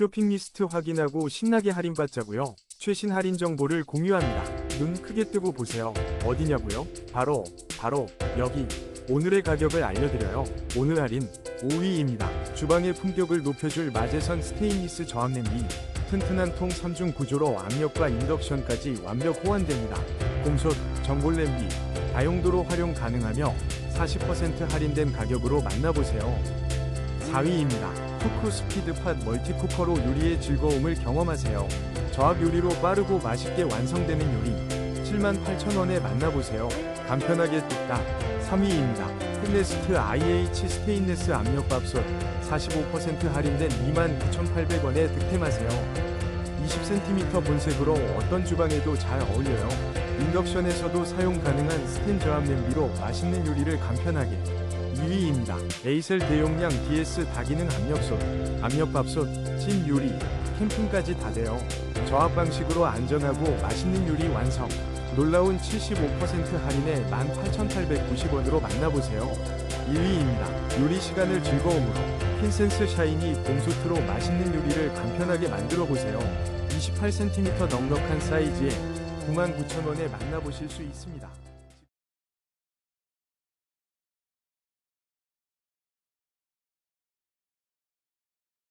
쇼핑 리스트 확인하고 신나게 할인받자고요. 최신 할인 정보를 공유합니다. 눈 크게 뜨고 보세요. 어디냐고요? 바로 바로 여기. 오늘의 가격을 알려드려요. 오늘 할인 5위입니다. 주방의 품격을 높여줄 마제선 스테인리스 저압 냄비. 튼튼한 통 3중 구조로 압력과 인덕션까지 완벽 호환됩니다. 곰솥, 전골 냄비, 다용도로 활용 가능하며 40% 할인된 가격으로 만나보세요. 4위입니다. 토크 스피드팟 멀티쿠커로 요리의 즐거움을 경험하세요. 저압 요리로 빠르고 맛있게 완성되는 요리 78,000원에 만나보세요. 간편하게 뚝딱 3위입니다. 홈네스트 IH 스테인레스 압력밥솥 45% 할인된 29,800원에 득템하세요. 20cm 본색으로 어떤 주방에도 잘 어울려요. 인덕션에서도 사용 가능한 스텐 저압 냄비로 맛있는 요리를 간편하게 2위입니다. 에이셀 대용량 DS 다기능 압력솥, 압력밥솥, 찜 요리, 캠핑까지 다 돼요. 저압 방식으로 안전하고 맛있는 요리 완성. 놀라운 75% 할인에 18,890원으로 만나보세요. 1위입니다. 요리 시간을 즐거움으로 핀센스 샤이니 곰소트로 맛있는 요리를 간편하게 만들어 보세요. 28cm 넉넉한 사이즈에 99,000원에 만나보실 수 있습니다.